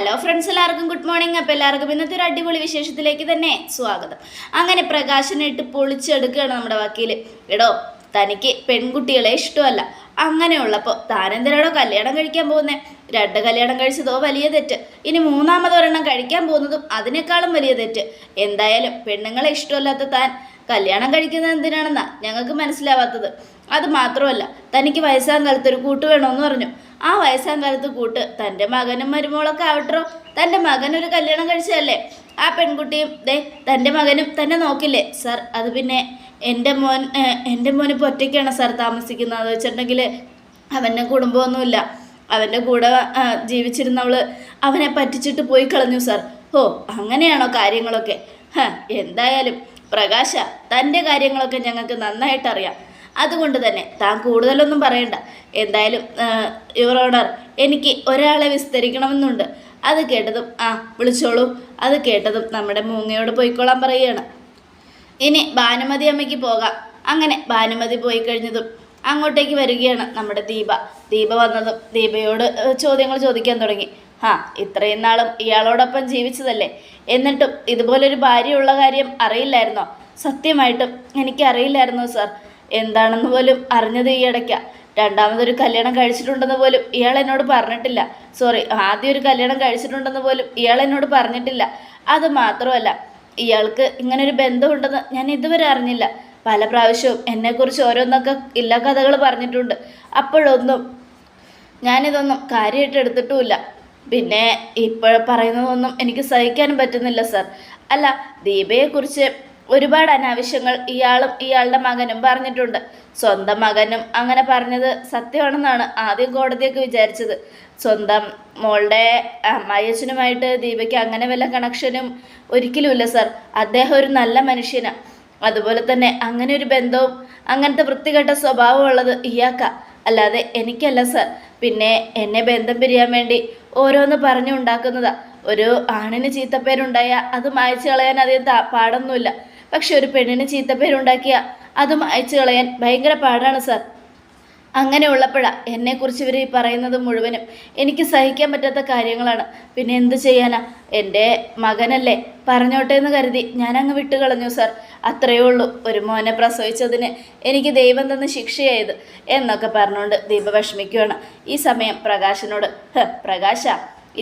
Hello friends എല്ലാവർക്കും good morning അപ്പോൾ എല്ലാവർക്കും ഇന്നത്തെ ഒരു അടിപൊളി വിശേഷത്തിലേക്ക് തന്നെ സ്വാഗതം. അങ്ങനെ പ്രകാശനായിട്ട് പൊളിച്ചെടുക്കുകയാണ് നമ്മുടെ വക്കീൽ എടോ തനിക്ക് പെൺകുട്ടികളെ ഇഷ്ടമല്ല. അങ്ങനെയുള്ളപ്പോൾ താനെന്തിനാടോ കല്യാണം കഴിക്കാൻ പോകുന്നത് രണ്ട് കല്യാണം കഴിച്ചതോ വലിയ തെറ്റ്. ഇനി മൂന്നാമതൊരെണ്ണം കഴിക്കാൻ പോകുന്നതും അതിനേക്കാളും വലിയ തെറ്റ്. എന്തായാലും പെണ്ണുങ്ങളെ ഇഷ്ടമല്ലാത്ത താൻ കല്യാണം കഴിക്കുന്നത് എന്തിനാണെന്നാ ഞങ്ങൾക്ക് മനസ്സിലാവാത്തത്. അത് മാത്രമല്ല തനിക്ക് വയസ്സാം കാലത്ത് ഒരു കൂട്ട് വേണമെന്ന് പറഞ്ഞു. ആ വയസ്സാം കാലത്ത് കൂട്ട് തന്റെ മകനും മരുമോളൊക്കെ ആവട്ടോ തന്റെ മകൻ ഒരു കല്യാണം കഴിച്ചതല്ലേ? ആ പെൺകുട്ടിയും ദേ തന്റെ മകനും തന്നെ നോക്കില്ലേ? സർ അത് പിന്നെ എന്റെ മോൻ എന്റെ മോൻ ഇപ്പോൾ ഒറ്റയ്ക്കാണ് സാർ താമസിക്കുന്നത്. എന്ന് വെച്ചിട്ടുണ്ടെങ്കിൽ അവന്റെ കുടുംബമൊന്നുമില്ല. അവന്റെ കൂടെ ജീവിച്ചിരുന്നവൾ അവനെ പറ്റിച്ചിട്ട് പോയി കളഞ്ഞു സാർ. ഓ അങ്ങനെയാണോ കാര്യങ്ങളൊക്കെ? എന്തായാലും പ്രകാശ തന്റെ കാര്യങ്ങളൊക്കെ ഞങ്ങൾക്ക് നന്നായിട്ട് അറിയാം അതുകൊണ്ട് തന്നെ താൻ കൂടുതലൊന്നും പറയണ്ട. എന്തായാലും യുവർ ഓണർ എനിക്ക് ഒരാളെ വിസ്തരിക്കണമെന്നുണ്ട്. അത് കേട്ടതും ആ വിളിച്ചോളൂ. അത് കേട്ടതും നമ്മുടെ മൂങ്ങയോട് പോയിക്കോളാൻ പറയുകയാണ്. ഇനി ഭാനുമതി അമ്മയ്ക്ക് പോകാം. അങ്ങനെ ഭാനുമതി പോയി കഴിഞ്ഞതും അങ്ങോട്ടേക്ക് വരികയാണ് നമ്മുടെ ദീപ. ദീപ വന്നതും ദീപയോട് ചോദ്യങ്ങൾ ചോദിക്കാൻ തുടങ്ങി. ആ ഇത്രയും നാളും ഇയാളോടൊപ്പം ജീവിച്ചതല്ലേ? എന്നിട്ടും ഇതുപോലൊരു ഭാര്യയുള്ള കാര്യം അറിയില്ലായിരുന്നോ? സത്യമായിട്ടും എനിക്കറിയില്ലായിരുന്നു സാർ? എന്താണെന്ന് പോലും അറിഞ്ഞത് ഈ ഇടയ്ക്ക. രണ്ടാമതൊരു കല്യാണം കഴിച്ചിട്ടുണ്ടെന്ന് പോലും ഇയാൾ എന്നോട് പറഞ്ഞിട്ടില്ല. സോറി ആദ്യം ഒരു കല്യാണം കഴിച്ചിട്ടുണ്ടെന്ന് പോലും ഇയാൾ എന്നോട് പറഞ്ഞിട്ടില്ല. അത് മാത്രമല്ല ഇയാൾക്ക് ഇങ്ങനൊരു ബന്ധമുണ്ടെന്ന് ഞാൻ ഇതുവരെ അറിഞ്ഞില്ല. പല പ്രാവശ്യവും എന്നെക്കുറിച്ച് ഓരോന്നൊക്കെ ഇല്ല കഥകൾ പറഞ്ഞിട്ടുണ്ട്. അപ്പോഴൊന്നും ഞാനിതൊന്നും കാര്യമായിട്ട് എടുത്തിട്ടുമില്ല. പിന്നെ ഇപ്പോൾ പറയുന്നതൊന്നും എനിക്ക് സഹിക്കാനും പറ്റുന്നില്ല സർ അല്ല ദീപയെക്കുറിച്ച് ഒരുപാട് അനാവശ്യങ്ങൾ ഇയാളും ഇയാളുടെ മകനും പറഞ്ഞിട്ടുണ്ട്. സ്വന്തം മകനും അങ്ങനെ പറഞ്ഞത് സത്യമാണെന്നാണ് ആദ്യം കോടതിയൊക്കെ വിചാരിച്ചത്. സ്വന്തം മോളുടെ അമ്മായിയച്ഛനുമായിട്ട് ദീപയ്ക്ക് അങ്ങനെ വല്ല കണക്ഷനും ഒരിക്കലുമില്ല സർ അദ്ദേഹം ഒരു നല്ല മനുഷ്യനാണ് അതുപോലെ തന്നെ അങ്ങനെ ഒരു ബന്ധവും അങ്ങനത്തെ വൃത്തികെട്ട സ്വഭാവം ഉള്ളത് ഇയാക്ക അല്ലാതെ എനിക്കല്ല സർ പിന്നെ എന്നെ ബന്ധം പിരിയാൻ വേണ്ടി ഓരോന്ന് പറഞ്ഞു ഉണ്ടാക്കുന്നതാ ഒരു ആണിന് ചീത്തപ്പേരുണ്ടായാൽ അത് മായച്ചു കളയാൻ അധികം പാടൊന്നുമില്ല. പക്ഷെ ഒരു പെണ്ണിന് ചീത്തപ്പേരുണ്ടാക്കിയ അതും അയച്ചു കളയാൻ ഭയങ്കര പാടാണ് സാർ അങ്ങനെ ഉള്ളപ്പോഴാ എന്നെക്കുറിച്ച് ഇവർ ഈ പറയുന്നത് മുഴുവനും എനിക്ക് സഹിക്കാൻ പറ്റാത്ത കാര്യങ്ങളാണ്. പിന്നെ എന്ത് ചെയ്യാനാ? എന്റെ മകനല്ലേ പറഞ്ഞോട്ടെ എന്ന് കരുതി ഞാൻ അങ്ങ് വിട്ടുകളഞ്ഞു സാർ അത്രയേ ഉള്ളൂ. ഒരു മോനെ പ്രസവിച്ചതിന് എനിക്ക് ദൈവം തന്ന ശിക്ഷയായത് എന്നൊക്കെ പറഞ്ഞുകൊണ്ട് ദീപ വിഷമിക്കുകയാണ് ഈ സമയം പ്രകാശനോട്. "ഹ്, പ്രകാശ.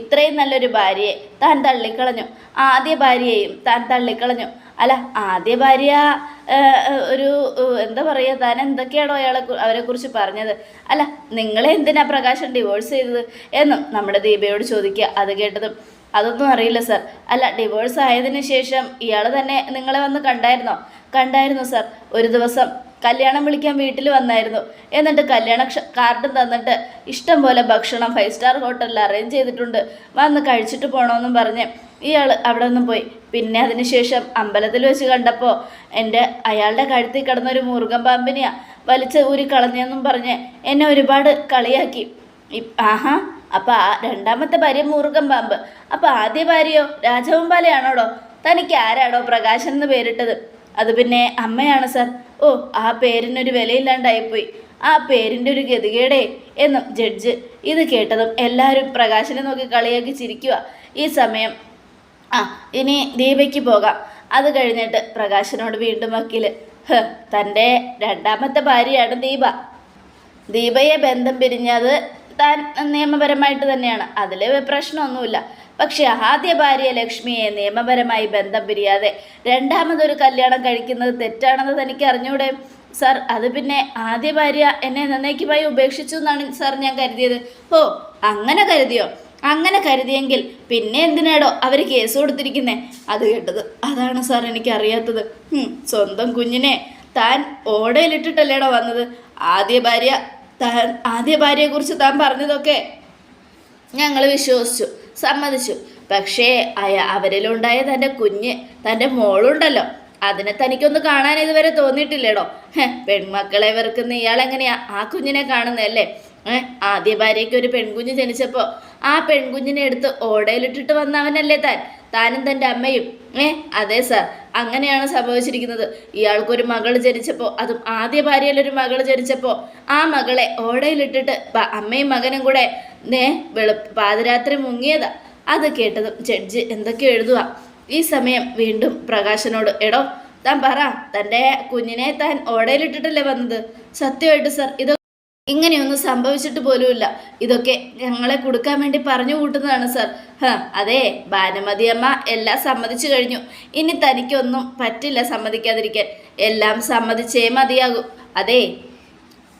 ഇത്രയും നല്ലൊരു ഭാര്യയെ താൻ തള്ളിക്കളഞ്ഞു. ആദ്യ ഭാര്യയെയും താൻ തള്ളിക്കളഞ്ഞു. അല്ല ആദ്യ ഭാര്യ ഒരു എന്താ പറയുക താൻ എന്തൊക്കെയാണോ അയാളെ അവരെ അവരെക്കുറിച്ച് പറഞ്ഞത്. അല്ല നിങ്ങളെ എന്തിനാ പ്രകാശൻ ഡിവോഴ്സ് ചെയ്തത്? എന്നും നമ്മുടെ ദീപയോട് ചോദിക്കുക അത് കേട്ടതും. അതൊന്നും അറിയില്ല സർ അല്ല ഡിവോഴ്സ് ആയതിനു ശേഷം ഇയാൾ തന്നെ നിങ്ങളെ വന്ന് കണ്ടായിരുന്നോ? കണ്ടായിരുന്നു സർ ഒരു ദിവസം കല്യാണം വിളിക്കാൻ വീട്ടിൽ വന്നായിരുന്നു. എന്നിട്ട് കല്യാണ കാർഡ് തന്നിട്ട് ഇഷ്ടം പോലെ ഭക്ഷണം ഫൈവ് സ്റ്റാർ ഹോട്ടലിൽ അറേഞ്ച് ചെയ്തിട്ടുണ്ട്. വന്ന് കഴിച്ചിട്ട് പോകണമെന്നും പറഞ്ഞ് ഇയാൾ അവിടെ നിന്നും പോയി. പിന്നെ അതിനുശേഷം അമ്പലത്തിൽ വെച്ച് കണ്ടപ്പോൾ എന്റെ അയാളുടെ കഴുത്തിൽ കിടന്ന ഒരു മുറുകൻ പാമ്പിനെയാ വലിച്ച് ഊരി കളഞ്ഞെന്നും പറഞ്ഞ് എന്നെ ഒരുപാട് കളിയാക്കി. ആഹാ അപ്പം ആ രണ്ടാമത്തെ ഭാര്യ മുറുകൻ പാമ്പ്. അപ്പം ആദ്യ ഭാര്യയോ രാജവമ്പാലയാണോടോ? തനിക്ക് ആരാടോ പ്രകാശൻ എന്ന് പേരിട്ടത്. അത് പിന്നെ അമ്മയാണ് സർ. ഓ ആ പേരിനൊരു വിലയില്ലാണ്ടായിപ്പോയി. ആ പേരിന്റെ ഒരു ഗതികേടേ എന്നും ജഡ്ജ് ഇത് കേട്ടതും എല്ലാവരും പ്രകാശനെ നോക്കി കളിയാക്കി ചിരിക്കുക ഈ സമയം ആ ഇനി ദീപയ്ക്ക് പോകാം. അത് കഴിഞ്ഞിട്ട് പ്രകാശനോട് വീണ്ടും വക്കീൽ തന്റെ രണ്ടാമത്തെ ഭാര്യയാണ് ദീപ. ദീപയെ ബന്ധം പിരിഞ്ഞത് താൻ നിയമപരമായിട്ട് തന്നെയാണ്. അതിൽ പ്രശ്നമൊന്നുമില്ല. പക്ഷെ ആദ്യ ഭാര്യ ലക്ഷ്മിയെ നിയമപരമായി ബന്ധം പിരിയാതെ രണ്ടാമതൊരു കല്യാണം കഴിക്കുന്നത് തെറ്റാണെന്ന് തനിക്ക് അറിഞ്ഞൂടെ? സർ അത് പിന്നെ ആദ്യ ഭാര്യ എന്നെ നന്നേക്കുമായി ഉപേക്ഷിച്ചു എന്നാണ് സാർ ഞാൻ കരുതിയത്. ഓ അങ്ങനെ കരുതിയോ? അങ്ങനെ കരുതിയെങ്കിൽ പിന്നെ എന്തിനാടോ അവർ കേസ് കൊടുത്തിരിക്കുന്നേ? അത് കേട്ടത് അതാണ് സാർ എനിക്ക് അറിയാത്തത് സ്വന്തം കുഞ്ഞിനെ താൻ ഓടയിലിട്ടിട്ടല്ലേടോ വന്നത്? ആദ്യ ഭാര്യ താൻ ആദ്യ ഭാര്യയെക്കുറിച്ച് താൻ പറഞ്ഞതൊക്കെ ഞങ്ങൾ വിശ്വസിച്ചു. സമ്മതിച്ചു. പക്ഷേ അയ അവരിലുണ്ടായ തന്റെ കുഞ്ഞ് തന്റെ മോളുണ്ടല്ലോ. അതിനെ തനിക്കൊന്ന് കാണാൻ ഇതുവരെ തോന്നിയിട്ടില്ലേടോ? പെൺമക്കളെ വെറുക്കുന്ന ഇയാൾ എങ്ങനെയാ ആ കുഞ്ഞിനെ കാണുന്നതല്ലേ? ഏഹ് ആദ്യ ഭാര്യയ്ക്ക് ഒരു പെൺകുഞ്ഞ് ജനിച്ചപ്പോൾ ആ പെൺകുഞ്ഞിനെ എടുത്ത് ഓടയിലിട്ടിട്ട് വന്നവനല്ലേ താൻ? താനും തന്റെ അമ്മയും. ഏ അതെ സാർ. അങ്ങനെയാണ് സംഭവിച്ചിരിക്കുന്നത്. ഇയാൾക്കൊരു മകൾ ജനിച്ചപ്പോൾ അതും ആദ്യ ഭാര്യയിലൊരു മകൾ ജനിച്ചപ്പോൾ ആ മകളെ ഓടയിലിട്ടിട്ട് അമ്മയും മകനും കൂടെ നേ വെളു പാതിരാത്രി മുങ്ങിയതാ. അത് കേട്ടതും ജഡ്ജ് എന്തൊക്കെയോ എഴുതുക ഈ സമയം വീണ്ടും പ്രകാശനോട് എടോ താൻ പറ തന്റെ കുഞ്ഞിനെ താൻ ഓടയിലിട്ടിട്ടല്ലേ വന്നത്? സത്യമായിട്ട് സർ ഇത് ഇങ്ങനെയൊന്നും സംഭവിച്ചിട്ട് പോലുമില്ല. ഇതൊക്കെ ഞങ്ങളെ കൊടുക്കാൻ വേണ്ടി പറഞ്ഞു കൂട്ടുന്നതാണ് സർ അതെ ഭാനുമതി അമ്മ എല്ലാം സമ്മതിച്ചു കഴിഞ്ഞു. ഇനി തനിക്കൊന്നും പറ്റില്ല സമ്മതിക്കാതിരിക്കാൻ. എല്ലാം സമ്മതിച്ചേ മതിയാകും. അതെ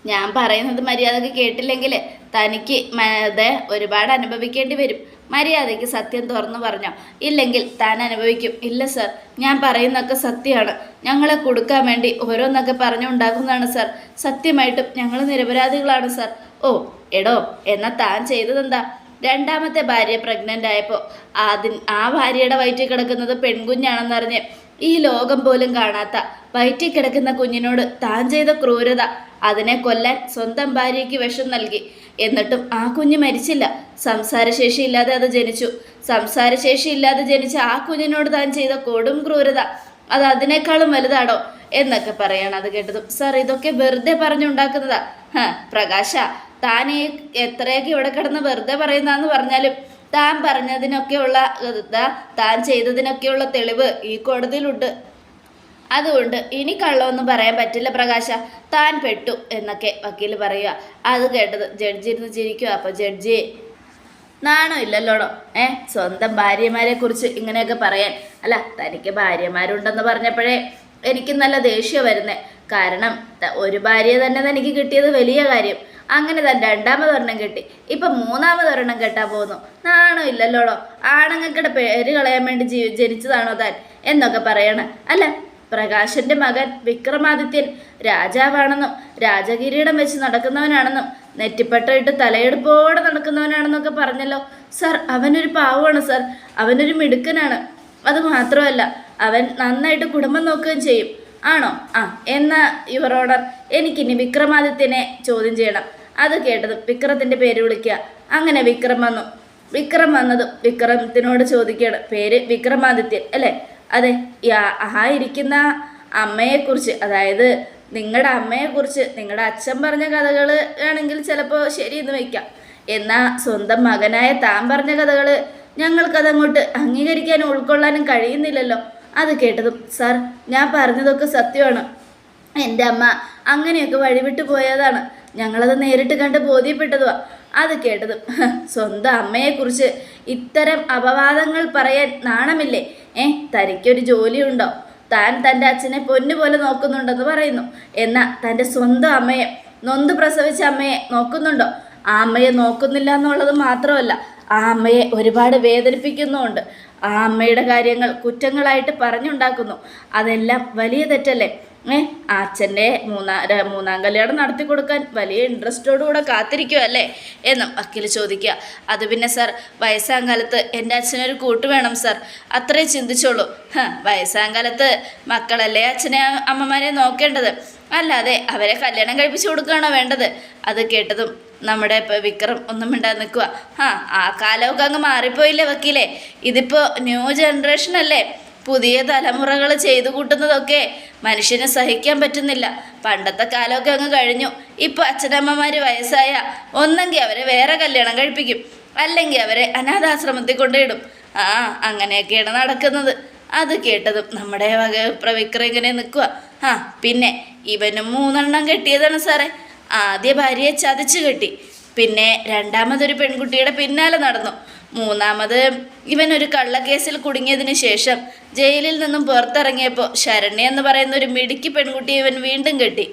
ഞാൻ പറയുന്നത് മര്യാദയ്ക്ക് കേട്ടില്ലെങ്കിൽ തനിക്ക് മ- ഒരുപാട് അനുഭവിക്കേണ്ടി വരും. മര്യാദയ്ക്ക് സത്യം തുറന്നു പറഞ്ഞോ. ഇല്ലെങ്കിൽ താൻ അനുഭവിക്കും. ഇല്ല സർ. ഞാൻ പറയുന്നൊക്കെ സത്യമാണ്. ഞങ്ങളെ കൊടുക്കാൻ വേണ്ടി ഓരോന്നൊക്കെ പറഞ്ഞുണ്ടാക്കുന്നതാണ് സർ. സത്യമായിട്ടും ഞങ്ങൾ നിരപരാധികളാണ് സർ. ഓ എടോ എന്നാ താൻ ചെയ്തതെന്താ? രണ്ടാമത്തെ ഭാര്യ പ്രഗ്നന്റ് ആയപ്പോൾ ആദ്യം ആ ഭാര്യയുടെ വയറ്റിൽ കിടക്കുന്നത് പെൺകുഞ്ഞാണെന്നറിഞ്ഞ് ഈ ലോകം പോലും കാണാത്ത വയറ്റിൽ കിടക്കുന്ന കുഞ്ഞിനോട് താൻ ചെയ്ത ക്രൂരത അതിനെ കൊല്ലാൻ സ്വന്തം ഭാര്യയ്ക്ക് വിഷം നൽകി. എന്നിട്ടും ആ കുഞ്ഞ് മരിച്ചില്ല. സംസാരശേഷി ഇല്ലാതെ അത് ജനിച്ചു. സംസാരശേഷി ഇല്ലാതെ ജനിച്ച ആ കുഞ്ഞിനോട് താൻ ചെയ്ത കൊടും ക്രൂരത. അത് അതിനേക്കാളും വലുതാണോ എന്നൊക്കെ പറയാണ് അത് കേട്ടതും. സാർ ഇതൊക്കെ വെറുതെ പറഞ്ഞുണ്ടാക്കുന്നതാ. ഹ പ്രകാശ താൻ ഈ എത്രയൊക്കെ ഇവിടെ കിടന്ന് വെറുതെ പറയുന്നതെന്ന് പറഞ്ഞാലും താൻ പറഞ്ഞതിനൊക്കെയുള്ള താൻ ചെയ്തതിനൊക്കെയുള്ള തെളിവ് ഈ കോടതിയിലുണ്ട്. അതുകൊണ്ട് ഇനി കള്ളമൊന്നും പറയാൻ പറ്റില്ല പ്രകാശ. താൻ പെട്ടു എന്നൊക്കെ വക്കീൽ പറയുക. അത് കേട്ടത് ജഡ്ജി ഇരുന്ന് ചിരിക്കുക. അപ്പോൾ ജഡ്ജി നാണോ ഇല്ലല്ലോടോ? ഏ സ്വന്തം ഭാര്യമാരെ കുറിച്ച് ഇങ്ങനെയൊക്കെ പറയാൻ. അല്ല തനിക്ക് ഭാര്യമാരുണ്ടെന്ന് പറഞ്ഞപ്പോഴേ എനിക്ക് നല്ല ദേഷ്യം വരുന്നേ. കാരണം ഒരു ഭാര്യ തന്നെ തനിക്ക് കിട്ടിയത് വലിയ കാര്യം. അങ്ങനെ താൻ രണ്ടാമതൊരെണ്ണം കിട്ടി. ഇപ്പം മൂന്നാമതൊരെണ്ണം കെട്ടാൻ പോകുന്നു. നാണോ ഇല്ലല്ലോടോ? ആണുങ്ങൾക്കിടെ പേര് കളയാൻ വേണ്ടി ജീ ജനിച്ചതാണോ താൻ? എന്നൊക്കെ പറയണം. അല്ല പ്രകാശന്റെ മകൻ വിക്രമാദിത്യൻ രാജാവാണെന്നും രാജകിരീടം വെച്ച് നടക്കുന്നവനാണെന്നും നെറ്റിപ്പട്ടയിട്ട് തലയെടുപ്പോടെ നടക്കുന്നവനാണെന്നൊക്കെ പറഞ്ഞല്ലോ. സർ അവനൊരു പാവമാണ് സർ. അവനൊരു മിടുക്കനാണ്. അത് മാത്രമല്ല അവൻ നന്നായിട്ട് കുടുംബം നോക്കുകയും ചെയ്യും. ആണോ? ആ എന്നാ യുവർ ഓർഡർ എനിക്കിനി വിക്രമാദിത്യനെ ചോദ്യം ചെയ്യണം. അത് കേട്ടതും വിക്രത്തിന്റെ പേര് വിളിക്കുക. അങ്ങനെ വിക്രം വന്നു. വിക്രം വന്നതും വിക്രമത്തിനോട് ചോദിക്കുകയാണ്. പേര് വിക്രമാദിത്യൻ അല്ലേ? അതെ ആ ഇരിക്കുന്ന അമ്മയെക്കുറിച്ച് അതായത് നിങ്ങളുടെ അമ്മയെക്കുറിച്ച് നിങ്ങളുടെ അച്ഛൻ പറഞ്ഞ കഥകൾ ആണെങ്കിൽ ചിലപ്പോൾ ശരിയെന്ന് വയ്ക്കാം എന്നാൽ സ്വന്തം മകനായ താൻ പറഞ്ഞ കഥകൾ ഞങ്ങൾക്കതങ്ങോട്ട് അംഗീകരിക്കാനും ഉൾക്കൊള്ളാനും കഴിയുന്നില്ലല്ലോ. അത് കേട്ടതും സാർ ഞാൻ പറഞ്ഞതൊക്കെ സത്യമാണ് എന്റെ അമ്മ അങ്ങനെയൊക്കെ വഴിവിട്ട് പോയതാണ്. ഞങ്ങളത് നേരിട്ട് കണ്ട് ബോധ്യപ്പെട്ടതുവാ. അത് കേട്ടതും. സ്വന്തം അമ്മയെക്കുറിച്ച് ഇത്തരം അപവാദങ്ങൾ പറയാൻ നാണമില്ലേ? ഏ തനിക്കൊരു ജോലിയുണ്ടോ? താൻ തന്റെ അച്ഛനെ പൊന്നുപോലെ നോക്കുന്നുണ്ടെന്ന് പറയുന്നു. എന്നാൽ തന്റെ സ്വന്തം അമ്മയെ നൊന്ത് പ്രസവിച്ച അമ്മയെ നോക്കുന്നുണ്ടോ? ആ അമ്മയെ നോക്കുന്നില്ല എന്നുള്ളത് മാത്രമല്ല ആ അമ്മയെ ഒരുപാട് വേദനിപ്പിക്കുന്നുമുണ്ട്. ആ അമ്മയുടെ കാര്യങ്ങൾ കുറ്റങ്ങളായിട്ട് പറഞ്ഞുണ്ടാക്കുന്നു. അതെല്ലാം വലിയ തെറ്റല്ലേ? ഏ? അച്ഛന്റെ മൂന്നാം മൂന്നാം കല്യാണം നടത്തി കൊടുക്കാൻ വലിയ ഇൻട്രസ്റ്റോടുകൂടെ കാത്തിരിക്കുമല്ലേ എന്നും വക്കീൽ ചോദിക്കുക. അത് പിന്നെ സാർ വയസ്സാം കാലത്ത് എന്റെ അച്ഛനൊരു കൂട്ട് വേണം സാർ അത്രേ ചിന്തിച്ചോളൂ. വയസ്സാം കാലത്ത് മക്കളല്ലേ അച്ഛനെ അമ്മമാരെ നോക്കേണ്ടത്? അല്ലാതെ അവരെ കല്യാണം കഴിപ്പിച്ചു കൊടുക്കുകയാണോ വേണ്ടത്? അത് കേട്ടതും നമ്മുടെ ഇപ്പം വിക്രം ഒന്നും മിണ്ടാതെ നിൽക്കുക ആ ആ കാലമൊക്കെ അങ്ങ് മാറിപ്പോയില്ലേ വക്കീലേ? ഇതിപ്പോൾ ന്യൂ ജനറേഷൻ അല്ലേ? പുതിയ തലമുറകൾ ചെയ്തു കൂട്ടുന്നതൊക്കെ മനുഷ്യന് സഹിക്കാൻ പറ്റുന്നില്ല. പണ്ടത്തെ കാലമൊക്കെ അങ്ങ് കഴിഞ്ഞു. ഇപ്പോൾ അച്ഛനമ്മമാർ വയസ്സായ ഒന്നെങ്കിൽ അവരെ വേറെ കല്യാണം കഴിപ്പിക്കും. അല്ലെങ്കിൽ അവരെ അനാഥാശ്രമത്തിൽ കൊണ്ടിടും ആ അങ്ങനെയൊക്കെയാണ് നടക്കുന്നത്. അത് കേട്ടതും നമ്മുടെ വക പ്രവിക്രം ഇങ്ങനെ നിൽക്കുക ആ പിന്നെ ഇവനും മൂന്നെണ്ണം കെട്ടിയതാണ് സാറേ. ആദ്യ ഭാര്യയെ ചതിച്ചു കെട്ടി. പിന്നെ രണ്ടാമതൊരു പെൺകുട്ടിയുടെ പിന്നാലെ നടന്നു. മൂന്നാമത് ഇവൻ ഒരു കള്ളക്കേസിൽ കുടുങ്ങിയതിനു ശേഷം ജയിലിൽ നിന്നും പുറത്തിറങ്ങിയപ്പോൾ ശരണ്യ എന്ന് പറയുന്ന ഒരു മിടുക്കി പെൺകുട്ടി ഇവൻ വീണ്ടും കെട്ടി.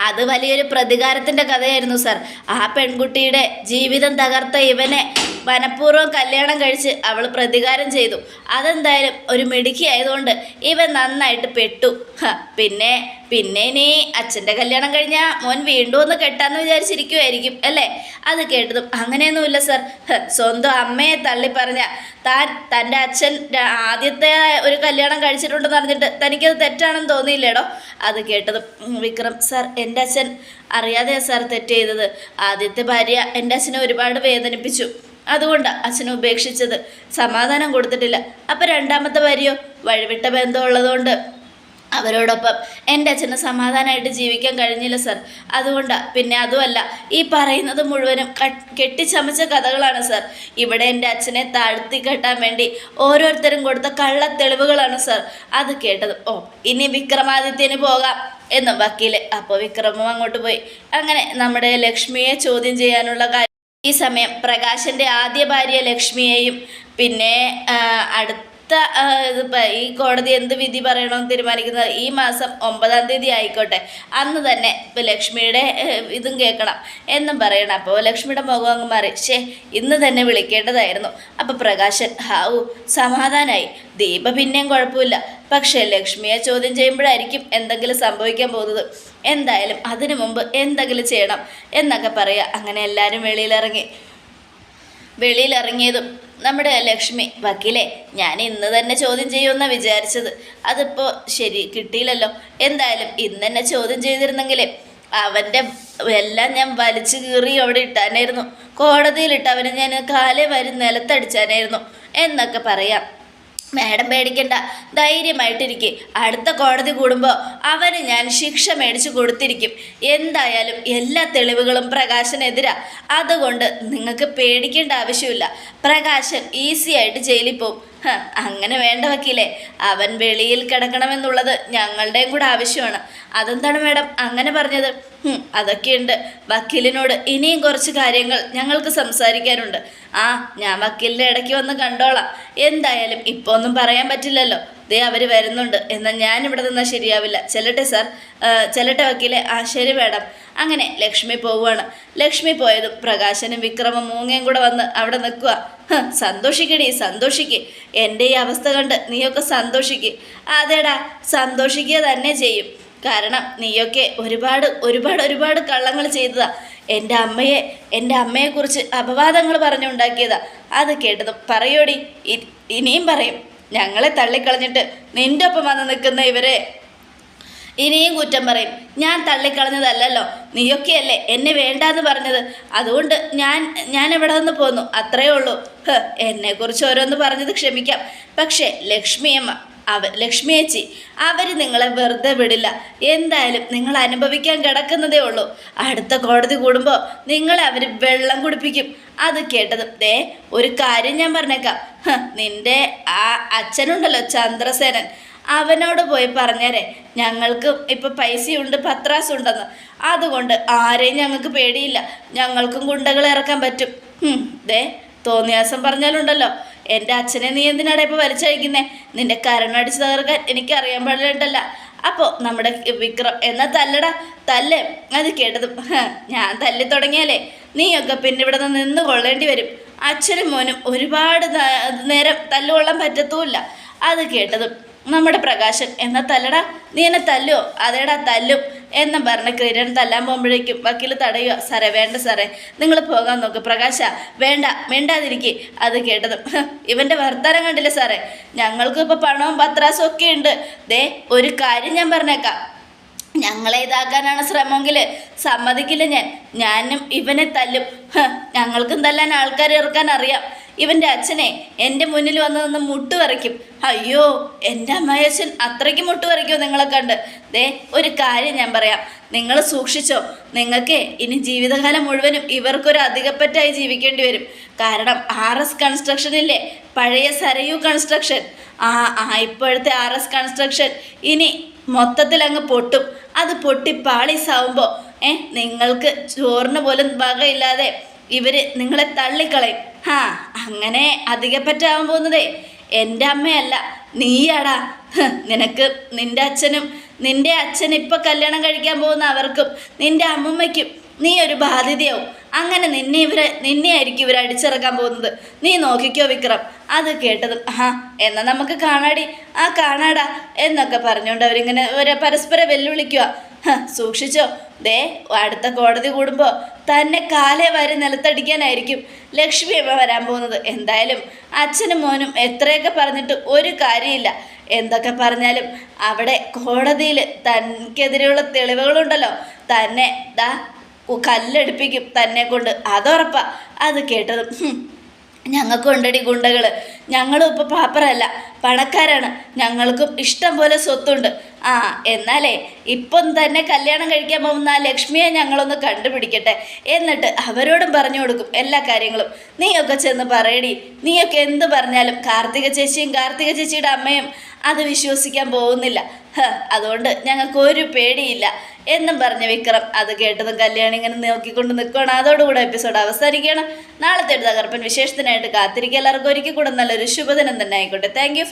അത് വലിയൊരു പ്രതികാരത്തിന്റെ കഥയായിരുന്നു സർ. ആ പെൺകുട്ടിയുടെ ജീവിതം തകർത്ത ഇവനെ മനഃപൂർവം കല്യാണം കഴിച്ച് അവൾ പ്രതികാരം ചെയ്തു. അതെന്തായാലും ഒരു മിടുക്കി ആയതുകൊണ്ട് ഇവൻ നന്നായിട്ട് പെട്ടു. പിന്നെ പിന്നെ ഇനി അച്ഛന്റെ കല്യാണം കഴിഞ്ഞാൽ മോൻ വീണ്ടും ഒന്ന് കെട്ടാന്ന് വിചാരിച്ചിരിക്കുമായിരിക്കും അല്ലേ? അത് കേട്ടതും അങ്ങനെയൊന്നുമില്ല സർ. സ്വന്തം അമ്മയെ തള്ളി പറഞ്ഞ താൻ തന്റെ അച്ഛൻ ആദ്യത്തെ ഒരു കല്യാണം കഴിച്ചിട്ടുണ്ടെന്ന് പറഞ്ഞിട്ട് തനിക്കത് തെറ്റാണെന്ന് തോന്നിയില്ലേടോ? അത് കേട്ടതും വിക്രം സർ എന്റെ അച്ഛൻ അറിയാതെയാണ് സാർ തെറ്റ് ചെയ്തത്. ആദ്യത്തെ ഭാര്യ എന്റെ അച്ഛനെ ഒരുപാട് വേദനിപ്പിച്ചു. അതുകൊണ്ട് അച്ഛനെ ഉപേക്ഷിച്ചത് സമാധാനം കൊടുത്തിട്ടില്ല. അപ്പം രണ്ടാമത്തെ ഭാര്യയോ വഴിവിട്ട ബന്ധമുള്ളതുകൊണ്ട് അവരോടൊപ്പം എന്റെ അച്ഛന് സമാധാനമായിട്ട് ജീവിക്കാൻ കഴിഞ്ഞില്ല സർ. അതുകൊണ്ട് പിന്നെ അതുമല്ല ഈ പറയുന്നത് മുഴുവനും കട്ട് കെട്ടിച്ചമച്ച കഥകളാണ് സർ. ഇവിടെ എന്റെ അച്ഛനെ താഴ്ത്തി കെട്ടാൻ വേണ്ടി ഓരോരുത്തരും കൊടുത്ത കള്ള തെളിവുകളാണ് സർ. അത് കേട്ടത് ഓ ഇനി വിക്രമാദിത്യന് പോകാം എന്നും വക്കീൽ. അപ്പോൾ വിക്രമം അങ്ങോട്ട് പോയി. അങ്ങനെ നമ്മുടെ ലക്ഷ്മിയെ ചോദ്യം ചെയ്യാനുള്ള കാര്യം ഈ സമയം പ്രകാശന്റെ ആദ്യ ഭാര്യ ലക്ഷ്മിയെയും പിന്നെ അടുത്ത ഈ കോടതി എന്ത് വിധി പറയണമെന്ന് തീരുമാനിക്കുന്നത് ഈ മാസം ഒമ്പതാം തീയതി ആയിക്കോട്ടെ. അന്ന് തന്നെ ലക്ഷ്മിയുടെ ഇതും കേൾക്കണം എന്നും പറയണം. അപ്പോൾ ലക്ഷ്മിയുടെ മുഖം അങ്ങ് മാറി. ഷേ ഇന്ന് തന്നെ വിളിക്കേണ്ടതായിരുന്നു. അപ്പോൾ പ്രകാശൻ ഹാവു സമാധാനായി. ദീപ പിന്നെയും കുഴപ്പമില്ല. പക്ഷേ ലക്ഷ്മിയെ ചോദ്യം ചെയ്യുമ്പോഴായിരിക്കും എന്തെങ്കിലും സംഭവിക്കാൻ പോകുന്നത്. എന്തായാലും അതിനു മുമ്പ് എന്തെങ്കിലും ചെയ്യണം എന്നൊക്കെ പറയുക. അങ്ങനെ എല്ലാവരും വെളിയിലിറങ്ങി. വെളിയിലിറങ്ങിയതും നമ്മുടെ ലക്ഷ്മി വക്കീലെ ഞാൻ ഇന്ന് തന്നെ ചോദ്യം ചെയ്യുമെന്നാണ് വിചാരിച്ചത്. അതിപ്പോൾ ശരി കിട്ടിയില്ലല്ലോ. എന്തായാലും ഇന്ന് തന്നെ ചോദ്യം ചെയ്തിരുന്നെങ്കിലേ അവന്റെ എല്ലാം ഞാൻ വലിച്ചു കീറി അവിടെ ഇട്ടാനായിരുന്നു. കോടതിയിലിട്ട് അവനെ ഞാൻ കാലേ വരും നിലത്തടിച്ചാനായിരുന്നു എന്നൊക്കെ പറയാം. മാഡം പേടിക്കണ്ട ധൈര്യമായിട്ടിരിക്കെ. അടുത്ത കോടതി കൂടുമ്പോൾ അവന് ഞാൻ ശിക്ഷ മേടിച്ചു കൊടുത്തിരിക്കും. എന്തായാലും എല്ലാ തെളിവുകളും പ്രകാശനെതിരാ. അതുകൊണ്ട് നിങ്ങൾക്ക് പേടിക്കേണ്ട ആവശ്യമില്ല. പ്രകാശൻ ഈസി ആയിട്ട് ജയിലിൽ ഹ, അങ്ങനെ വേണ്ട വക്കീലെ. അവൻ വെളിയിൽ കിടക്കണമെന്നുള്ളത് ഞങ്ങളുടെയും കൂടെ ആവശ്യമാണ്. അതെന്താണ് മാഡം അങ്ങനെ പറഞ്ഞത്? അതൊക്കെയുണ്ട്. വക്കീലിനോട് ഇനിയും കുറച്ച് കാര്യങ്ങൾ ഞങ്ങൾക്ക് സംസാരിക്കാനുണ്ട്. ആ ഞാൻ വക്കീലിന്റെ ഇടയ്ക്ക് വന്ന് കണ്ടോളാം. എന്തായാലും ഇപ്പോൾ ഒന്നും പറയാൻ പറ്റില്ലല്ലോ. ദേ അവർ വരുന്നുണ്ട്. എന്നാൽ ഞാനിവിടെ നിന്നാൽ ശരിയാവില്ല. ചെല്ലട്ടെ സാർ. ചെല്ലട്ടെ വക്കീലെ. ആ ശരി മാഡം. അങ്ങനെ ലക്ഷ്മി പോവുകയാണ്. ലക്ഷ്മി പോയതും പ്രകാശനും വിക്രമും മൂങ്ങയും കൂടെ വന്ന് അവിടെ നിൽക്കുക സന്തോഷിക്കടി സന്തോഷിക്ക്. എന്റെ ഈ അവസ്ഥ കണ്ട് നീയൊക്കെ സന്തോഷിക്ക്. അതേടാ സന്തോഷിക്കുക തന്നെ ചെയ്യും. കാരണം നീയൊക്കെ ഒരുപാട് ഒരുപാട് ഒരുപാട് കള്ളങ്ങൾ ചെയ്തതാ. എന്റെ അമ്മയെ എന്റെ അമ്മയെക്കുറിച്ച് അപവാദങ്ങൾ പറഞ്ഞുണ്ടാക്കിയതാ. അത് കേട്ടതും പറയോടി ഇനിയും പറയും. ഞങ്ങളെ തള്ളിക്കളഞ്ഞിട്ട് നിന്റെ ഒപ്പം വന്ന് നിൽക്കുന്ന ഇവരെ. ഇനിയും കുറ്റം പറയും. ഞാൻ തള്ളിക്കളഞ്ഞതല്ലല്ലോ. നീയൊക്കെയല്ലേ എന്നെ വേണ്ടാന്ന് പറഞ്ഞത്. അതുകൊണ്ട് ഞാൻ ഞാൻ എവിടെ നിന്ന് പോന്നു? അത്രയേ ഉള്ളൂ. എന്നെക്കുറിച്ച് ഓരോന്ന് പറഞ്ഞത് ക്ഷമിക്കാം. പക്ഷേ ലക്ഷ്മിയമ്മ അവ ലക്ഷ്മിയേച്ചി അവർ നിങ്ങളെ വെറുതെ വിടില്ല. എന്തായാലും നിങ്ങൾ അനുഭവിക്കാൻ കിടക്കുന്നതേ ഉള്ളൂ. അടുത്ത കോടതി കൂടുമ്പോൾ നിങ്ങളെ അവർ വെള്ളം കുടിപ്പിക്കും. അത് കേട്ടത് ദേ ഒരു കാര്യം ഞാൻ പറഞ്ഞേക്കാം. നിന്റെ ആ അച്ഛനുണ്ടല്ലോ ചന്ദ്രസേനൻ. അവനോട് പോയി പറഞ്ഞേരെ ഞങ്ങൾക്ക് ഇപ്പം പൈസയുണ്ട് പത്രാസുണ്ടെന്ന് അതുകൊണ്ട് ആരെയും ഞങ്ങൾക്ക് പേടിയില്ല. ഞങ്ങൾക്കും ഗുണ്ടകൾ ഇറക്കാൻ പറ്റും. ദേ തോന്നിയാസം പറഞ്ഞാലുണ്ടല്ലോ എന്റെ അച്ഛനെ നീ എന്തിനാടെ ഇപ്പോൾ വലിച്ചഴിക്കുന്നേ? നിന്റെ കരണടിച്ച് തകർക്കാൻ എനിക്കറിയാൻ പാടില്ലണ്ടല്ല. അപ്പോൾ നമ്മുടെ വിക്രം എന്നാ തല്ലട തല്ല്? അത് കേട്ടത് "ഹ, ഞാൻ തല്ലി തുടങ്ങിയാലേ നീയൊക്കെ പിന്നെ ഇവിടെ നിന്ന് നിന്ന് കൊള്ളേണ്ടി വരും. അച്ഛനും മോനും ഒരുപാട് നേരം തല്ലുകൊള്ളാൻ പറ്റത്തുമില്ല അത് കേട്ടതും നമ്മുടെ പ്രകാശൻ എന്ന തല്ലടാ നീ എന്നെ തല്ലുവോ? അതേടാ തല്ലും എന്നും പറഞ്ഞ കിരൺ തല്ലാൻ പോകുമ്പോഴേക്കും വക്കീൽ തടയുക. സാറേ വേണ്ട സാറേ നിങ്ങൾ പോകാൻ നോക്ക്. പ്രകാശ വേണ്ട മിണ്ടാതിരിക്കേ. അത് കേട്ടതും "ഹ്, ഇവന്റെ വർത്താനം കണ്ടില്ലേ സാറേ? ഞങ്ങൾക്ക് ഇപ്പോൾ പണവും പത്രാസും ഒക്കെ ഉണ്ട്. ദേ ഒരു കാര്യം ഞാൻ പറഞ്ഞേക്കാം. ഞങ്ങളെ ഇതാക്കാനാണ് ശ്രമമെങ്കിൽ സമ്മതിക്കില്ല ഞാൻ. ഞാനും ഇവനെ തല്ലും. ഞങ്ങൾക്കും തല്ലാൻ ആൾക്കാരെ ഇറക്കാൻ അറിയാം. ഇവന്റെ അച്ഛനെ എന്റെ മുന്നിൽ വന്ന് നിന്ന് മുട്ട് വരയ്ക്കും. അയ്യോ എന്റെ അമ്മായച്ഛൻ അത്രയ്ക്ക് മുട്ട് വരയ്ക്കുമോ നിങ്ങളെ കണ്ട്. ദേ ഒരു കാര്യം ഞാൻ പറയാം. നിങ്ങൾ സൂക്ഷിച്ചോ നിങ്ങൾക്ക് ഇനി ജീവിതകാലം മുഴുവനും ഇവർക്കൊരു അധികപ്പറ്റായി ജീവിക്കേണ്ടി വരും. കാരണം ആർ എസ് കൺസ്ട്രക്ഷനില്ലേ പഴയ സരയു കൺസ്ട്രക്ഷൻ ആ ആ ഇപ്പോഴത്തെ ആർ എസ് കൺസ്ട്രക്ഷൻ ഇനി മൊത്തത്തിൽ അങ്ങ് പൊട്ടും. അത് പൊട്ടി പാളീസാവുമ്പോൾ ഏ നിങ്ങൾക്ക് ചോറിന് പോലും വകയില്ലാതെ ഇവർ നിങ്ങളെ തള്ളിക്കളയും. ഹാ അങ്ങനെ അധികപ്പറ്റാവാൻ പോകുന്നതേ. എന്റെ അമ്മയല്ല നീയാടാ. നിനക്ക് നിന്റെ അച്ഛനും നിന്റെ അച്ഛൻ ഇപ്പം കല്യാണം കഴിക്കാൻ പോകുന്ന അവർക്കും നിന്റെ അമ്മമ്മയ്ക്കും നീ ഒരു ബാധ്യതയാവും. അങ്ങനെ നിന്നെ ഇവരെ നിന്നെയായിരിക്കും ഇവർ അടിച്ചിറക്കാൻ പോകുന്നത്. നീ നോക്കിക്കോ വിക്രം അത് കേട്ടത് ആ എന്നാൽ നമുക്ക് കാണാടി. ആ കാണാടാ എന്നൊക്കെ പറഞ്ഞുകൊണ്ട് അവരിങ്ങനെ ഒരു പരസ്പരം വെല്ലുവിളിക്കുക സൂക്ഷിച്ചോ. ദേ അടുത്ത കോടതി കൂടുമ്പോൾ തന്നെ കാലേ വരെ നിലത്തടിക്കാനായിരിക്കും ലക്ഷ്മി അമ്മ വരാൻ പോകുന്നത്. എന്തായാലും അച്ഛനും മോനും എത്രയൊക്കെ പറഞ്ഞിട്ട് ഒരു കാര്യമില്ല. എന്തൊക്കെ പറഞ്ഞാലും അവിടെ കോടതിയിൽ തനിക്കെതിരെയുള്ള തെളിവുകളുണ്ടല്ലോ. തന്നെ ദാ കല്ലെടുപ്പിക്കും തന്നെ കൊണ്ട്. അതുറപ്പാ അത് കേട്ടതും. ഞങ്ങൾക്കുണ്ടടി ഗുണ്ടകൾ ഞങ്ങളും ഇപ്പോൾ പാപ്പറല്ല പണക്കാരാണ്. ഞങ്ങൾക്കും ഇഷ്ടം പോലെ സ്വത്തുണ്ട്. ആ എന്നാലേ ഇപ്പം തന്നെ കല്യാണം കഴിക്കാൻ പോകുന്ന ആ ലക്ഷ്മിയെ ഞങ്ങളൊന്ന് കണ്ടുപിടിക്കട്ടെ. എന്നിട്ട് അവരോടും പറഞ്ഞു കൊടുക്കും എല്ലാ കാര്യങ്ങളും. നീയൊക്കെ ചെന്ന് പറയടി. നീയൊക്കെ എന്ത് പറഞ്ഞാലും കാർത്തിക ചേച്ചിയും കാർത്തിക ചേച്ചിയുടെ അമ്മയും അത് വിശ്വസിക്കാൻ പോകുന്നില്ല. അതുകൊണ്ട് ഞങ്ങൾക്ക് ഒരു പേടിയില്ല എന്നും പറഞ്ഞ വിക്രം അത് കേട്ടതും കല്യാണം ഇങ്ങനെ നോക്കിക്കൊണ്ട് നിൽക്കുകയാണ് അതോടുകൂടെ എപ്പിസോഡ് അവസാനിക്കുകയാണ്. നാളത്തെ ഒരു തകർപ്പൻ വിശേഷത്തിനായിട്ട് കാത്തിരിക്കുക. എല്ലാവർക്കും ഒരിക്കൽ കൂടെ നല്ലൊരു ശുഭദിനം തന്നെ ആയിക്കോട്ടെ. Thank you